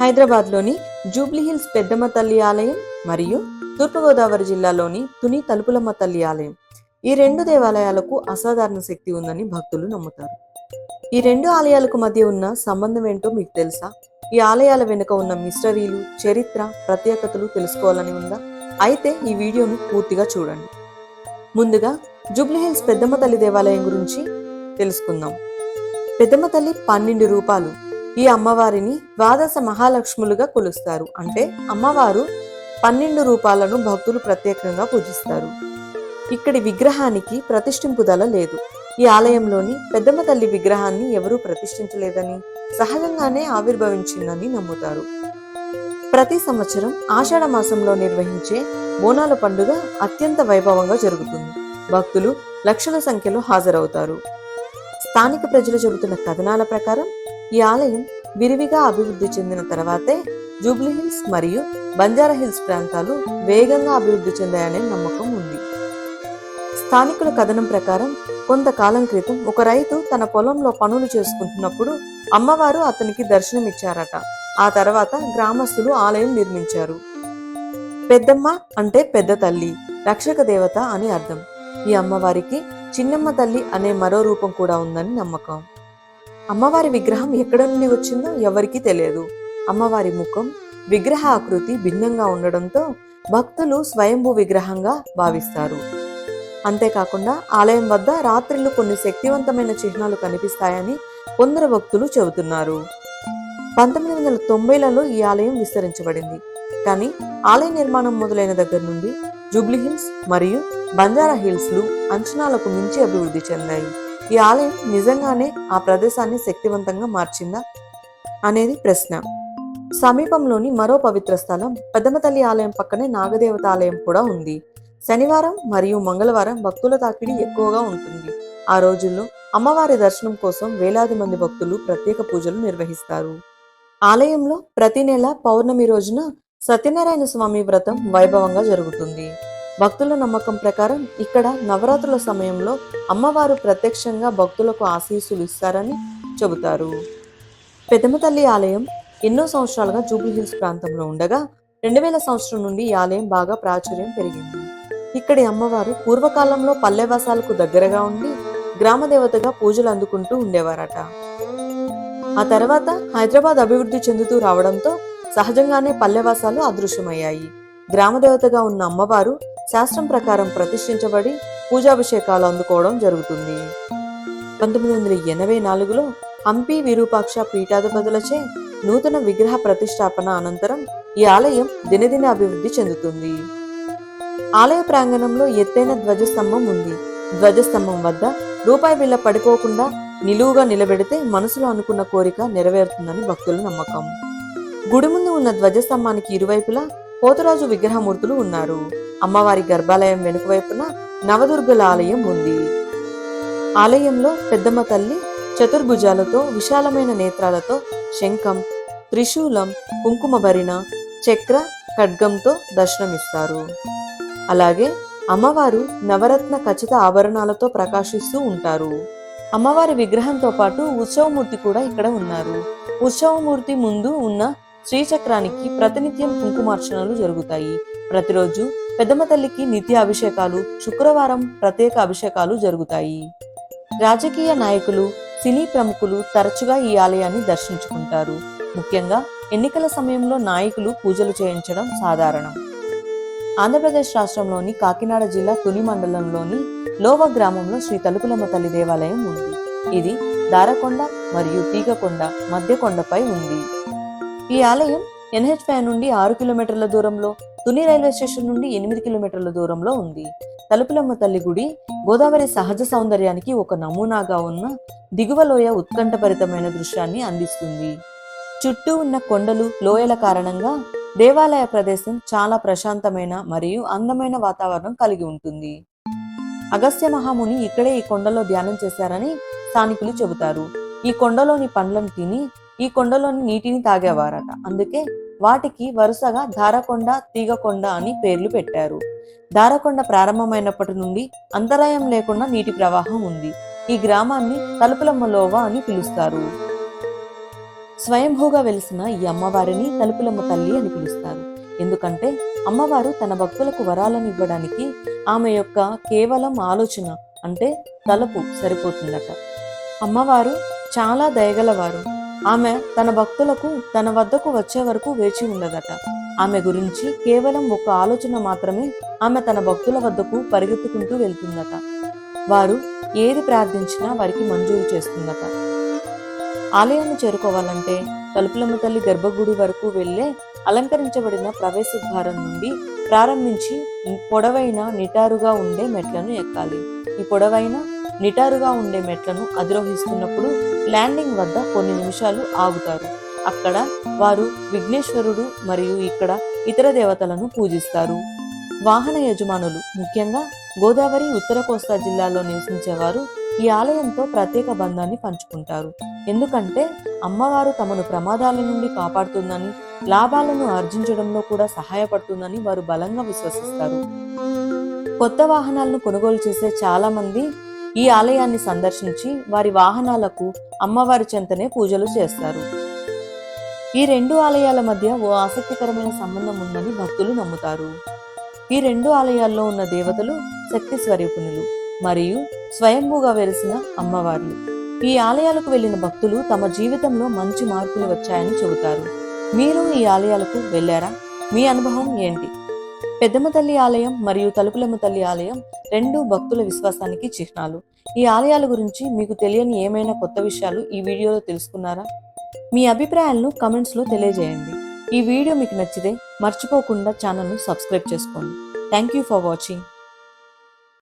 హైదరాబాద్లోని జూబ్లీహిల్స్ పెద్దమ్మ తల్లి ఆలయం మరియు తూర్పుగోదావరి జిల్లాలోని తుని తలుపులమ్మ తల్లి ఆలయం. ఈ రెండు దేవాలయాలకు అసాధారణ శక్తి ఉందని భక్తులు నమ్ముతారు. ఈ రెండు ఆలయాలకు మధ్య ఉన్న సంబంధం ఏంటో మీకు తెలుసా? ఈ ఆలయాల వెనుక ఉన్న మిస్టరీలు చరిత్ర ప్రత్యేకతలు తెలుసుకోవాలని ఉందా? అయితే ఈ వీడియోను పూర్తిగా చూడండి. ముందుగా జూబ్లీహిల్స్ పెద్దమ్మ తల్లి దేవాలయం గురించి తెలుసుకుందాం. పెద్దమ్మ తల్లి పన్నెండు రూపాలు ఈ అమ్మవారిని ద్వాదశ మహాలక్ష్ములుగా కొలుస్తారు. అంటే అమ్మవారు పన్నెండు రూపాలను భక్తులు ప్రత్యేకంగా పూజిస్తారు. ఇక్కడి విగ్రహానికి ప్రతిష్ఠింపుదల లేదు. ఈ ఆలయంలోని పెద్దమ్మ తల్లి విగ్రహాన్ని ఎవరూ ప్రతిష్ఠించలేదని సహజంగానే ఆవిర్భవించిందని నమ్ముతారు. ప్రతి సంవత్సరం ఆషాఢ మాసంలో నిర్వహించే బోనాల పండుగ అత్యంత వైభవంగా జరుగుతుంది. భక్తులు లక్షల సంఖ్యలో హాజరవుతారు. స్థానిక ప్రజలు చెబుతున్న కథనాల ప్రకారం ఈ ఆలయం విరివిగా అభివృద్ధి చెందిన తర్వాతే జూబ్లీ హిల్స్ మరియు బంజారా హిల్స్ ప్రాంతాలు వేగంగా అభివృద్ధి చెందాయనే నమ్మకం ఉంది. స్థానికుల కథనం ప్రకారం కొంతకాలం క్రితం ఒక రైతు తన పొలంలో పనులు చేసుకుంటున్నప్పుడు అమ్మవారు అతనికి దర్శనమిచ్చారట. ఆ తర్వాత గ్రామస్తులు ఆలయం నిర్మించారు. పెద్దమ్మ అంటే పెద్ద తల్లి రక్షక దేవత అని అర్థం. ఈ అమ్మవారికి చిన్నమ్మ తల్లి అనే మరో రూపం కూడా ఉందని నమ్మకం. అమ్మవారి విగ్రహం ఎక్కడ నుండి వచ్చిందో ఎవరికీ తెలియదు. అమ్మవారి ముఖం విగ్రహ ఆకృతి భిన్నంగా ఉండడంతో భక్తులు స్వయంభూ విగ్రహంగా భావిస్తారు. అంతేకాకుండా ఆలయం వద్ద రాత్రిళ్ళు కొన్ని శక్తివంతమైన చిహ్నాలు కనిపిస్తాయని కొందరు భక్తులు చెబుతున్నారు. పంతొమ్మిది వందల తొంభైలలో ఈ ఆలయం విస్తరించబడింది. కానీ ఆలయ నిర్మాణం మొదలైన దగ్గర నుండి జూబ్లీ హిల్స్ మరియు బంజారా హిల్స్లు అంచనాలకు మించి అభివృద్ధి చెందాయి. ఈ ఆలయం నిజంగానే ఆ ప్రదేశాన్ని శక్తివంతంగా మార్చిందా అనేది ప్రశ్న. సమీపంలోని మరో పవిత్ర స్థలం పెద్దమతల్లి ఆలయం పక్కనే నాగదేవత ఆలయం కూడా ఉంది. శనివారం మరియు మంగళవారం భక్తుల తాకిడి ఎక్కువగా ఉంటుంది. ఆ రోజుల్లో అమ్మవారి దర్శనం కోసం వేలాది మంది భక్తులు ప్రత్యేక పూజలు నిర్వహిస్తారు. ఆలయంలో ప్రతి నెల పౌర్ణమి రోజున సత్యనారాయణ స్వామి వ్రతం వైభవంగా జరుగుతుంది. భక్తుల నమ్మకం ప్రకారం ఇక్కడ నవరాత్రుల సమయంలో అమ్మవారు ప్రత్యక్షంగా భక్తులకు ఆశీస్సులు ఇస్తారని చెబుతారు. పెదమతల్లి తల్లి ఆలయం ఎన్నో సంవత్సరాలుగా జూబ్లీహిల్స్ ప్రాంతంలో ఉండగా రెండు వేల సంవత్సరం నుండి ఈ ఆలయం బాగా ప్రాచుర్యం పెరిగింది. ఇక్కడి అమ్మవారు పూర్వకాలంలో పల్లెవాసాలకు దగ్గరగా ఉండి గ్రామ దేవతగా పూజలు అందుకుంటూ ఉండేవారట. ఆ తర్వాత హైదరాబాద్ అభివృద్ధి చెందుతూ రావడంతో సహజంగానే పల్లెవాసాలు అదృశ్యమయ్యాయి. గ్రామదేవతగా ఉన్న అమ్మవారు శాస్త్రం ప్రకారం ప్రతిష్ఠించబడి పూజాభిషేకాలు అందుకోవడం జరుగుతుంది. పంతొమ్మిది వందల ఎనభై నాలుగులో హంపి విరూపాక్ష పీఠాధిపతులచే నూతన విగ్రహ ప్రతిష్టాపన అనంతరం ఈ ఆలయం దినదిన అభివృద్ధి చెందుతుంది. ఆలయ ప్రాంగణంలో ఎత్తైన ధ్వజస్తంభం ఉంది. ధ్వజస్తంభం వద్ద రూపాయి బిళ్ళ పడిపోకుండా నిలువుగా నిలబెడితే మనసులో అనుకున్న కోరిక నెరవేరుతుందని భక్తుల నమ్మకం. గుడి ముందు ఉన్న ధ్వజస్తంభానికి ఇరువైపులా పోతరాజు విగ్రహమూర్తులు ఉన్నారు. అమ్మవారి గర్భాలయం వెనుకవైపున నవదుర్గల ఆలయం ఉంది. ఆలయంలో పెద్దమ్మ తల్లి చతుర్భుజాలతో విశాలమైన నేత్రాలతో శంఖం త్రిశూలం కుంకుమ భరిణ చక్ర ఖడ్గంతో దర్శనమిస్తారు. అలాగే అమ్మవారు నవరత్న ఖచ్చిత ఆభరణాలతో ప్రకాశిస్తూ ఉంటారు. అమ్మవారి విగ్రహంతో పాటు ఉత్సవమూర్తి కూడా ఇక్కడ ఉన్నారు. ఉత్సవమూర్తి ముందు ఉన్న శ్రీచక్రానికి ప్రతినిత్యం కుంకుమార్చనలు జరుగుతాయి. ప్రతిరోజు పెద్దమ్మ తల్లికి నిత్య అభిషేకాలు శుక్రవారం ప్రత్యేక అభిషేకాలు జరుగుతాయి. రాజకీయ నాయకులు సినీ ప్రముఖులు తరచుగా ఈ ఆలయాన్ని దర్శించుకుంటారు. ముఖ్యంగా ఎన్నికల సమయంలో నాయకులు పూజలు చేయించడం సాధారణం. ఆంధ్రప్రదేశ్ రాష్ట్రంలోని కాకినాడ జిల్లా తుని మండలంలోని లోవ గ్రామంలో శ్రీ తలుపులమ్మ తల్లి దేవాలయం ఉంది. ఇది దారకొండ మరియు తీగకొండ మధ్య కొండపై ఉంది. ఈ ఆలయం ఎన్హెచ్ ఫైవ్ నుండి ఆరు కిలోమీటర్ల దూరంలో తుని రైల్వే స్టేషన్ నుండి ఎనిమిది కిలోమీటర్ల దూరంలో ఉంది. తలుపులమ్మ తల్లి గుడి గోదావరి సహజ సౌందర్యానికి ఒక నమూనాగా ఉన్న దిగువలోయ ఉత్కంఠభరితమైన దృశ్యాన్ని అందిస్తుంది. చుట్టూ ఉన్న కొండలు లోయల కారణంగా దేవాలయ ప్రదేశం చాలా ప్రశాంతమైన మరియు అందమైన వాతావరణం కలిగి ఉంటుంది. అగస్త్య మహాముని ఇక్కడే ఈ కొండలో ధ్యానం చేశారని స్థానికులు చెబుతారు. ఈ కొండలోని పండ్లను తిని ఈ కొండలోని నీటిని తాగేవారట. అందుకే వాటికి వరుసగా ధారకొండ తీగకొండ అని పేర్లు పెట్టారు. దారకొండ ప్రారంభమైనప్పటి నుండి అంతరాయం లేకుండా నీటి ప్రవాహం ఉంది. ఈ గ్రామాన్ని తలుపులమ్మ లోవ అని పిలుస్తారు. స్వయంభూగా వెలిసిన ఈ అమ్మవారిని తలుపులమ్మ తల్లి అని పిలుస్తారు. ఎందుకంటే అమ్మవారు తన భక్తులకు వరాలను ఇవ్వడానికి ఆమె యొక్క కేవలం ఆలోచన అంటే తలుపు సరిపోతుందట. అమ్మవారు చాలా దయగలవారు. ఆమె తన భక్తులకు తన వద్దకు వచ్చే వరకు వేచి ఉండదట. ఆమె గురించి కేవలం ఒక ఆలోచన మాత్రమే ఆమె తన భక్తుల వద్దకు పరిగెత్తుకుంటూ వెళ్తుందట. వారు ఏది ప్రార్థించినా వారికి మంజూరు చేస్తుందట. ఆలయాన్ని చేరుకోవాలంటే తలుపులమ్మ తల్లి గర్భగుడి వరకు వెళ్ళే అలంకరించబడిన ప్రవేశ ద్వారం నుండి ప్రారంభించి పొడవైన నిటారుగా ఉండే మెట్లను ఎక్కాలి. ఈ పొడవైన నిటారుగా ఉండే మెట్లను అధిరోహిస్తున్నప్పుడు ల్యాండింగ్ వద్ద కొన్ని నిమిషాలు ఆగుతారు. అక్కడ వారు విఘ్నేశ్వరుడు మరియు ఇక్కడ ఇతర దేవతలను పూజిస్తారు. వాహన యజమానులు ముఖ్యంగా గోదావరి ఉత్తర కోస్తా జిల్లాలో నివసించేవారు ఈ ఆలయంతో ప్రత్యేక బంధాన్ని పంచుకుంటారు. ఎందుకంటే అమ్మవారు తమను ప్రమాదాల నుండి కాపాడుతుందని లాభాలను ఆర్జించడంలో కూడా సహాయపడుతుందని వారు బలంగా విశ్వసిస్తారు. కొత్త వాహనాలను కొనుగోలు చేసే చాలా మంది ఈ ఆలయాన్ని సందర్శించి వారి వాహనాలకు అమ్మవారి చెంతనే పూజలు చేస్తారు. ఈ రెండు ఆలయాల మధ్య ఓ ఆసక్తికరమైన సంబంధం ఉందని భక్తులు నమ్ముతారు. ఈ రెండు ఆలయాల్లో ఉన్న దేవతలు శక్తి స్వరూపిణులు మరియు స్వయంభూగా వెలిసిన అమ్మవార్లు. ఈ ఆలయాలకు వెళ్ళిన భక్తులు తమ జీవితంలో మంచి మార్పులు వచ్చాయని చెబుతారు. మీరు ఈ ఆలయాలకు వెళ్ళారా? మీ అనుభవం ఏంటి? పెద్దమ్మ తల్లి ఆలయం మరియు తలుపులమ్మ తల్లి ఆలయం రెండు భక్తుల విశ్వాసానికి చిహ్నాలు. ఈ ఆలయాల గురించి మీకు తెలియని ఏమైనా కొత్త విషయాలు ఈ వీడియోలో తెలుసుకున్నారా? మీ అభిప్రాయాలను కమెంట్స్లో తెలియజేయండి. ఈ వీడియో మీకు నచ్చితే మర్చిపోకుండా ఛానల్ను సబ్స్క్రైబ్ చేసుకోండి. Thank you for watching.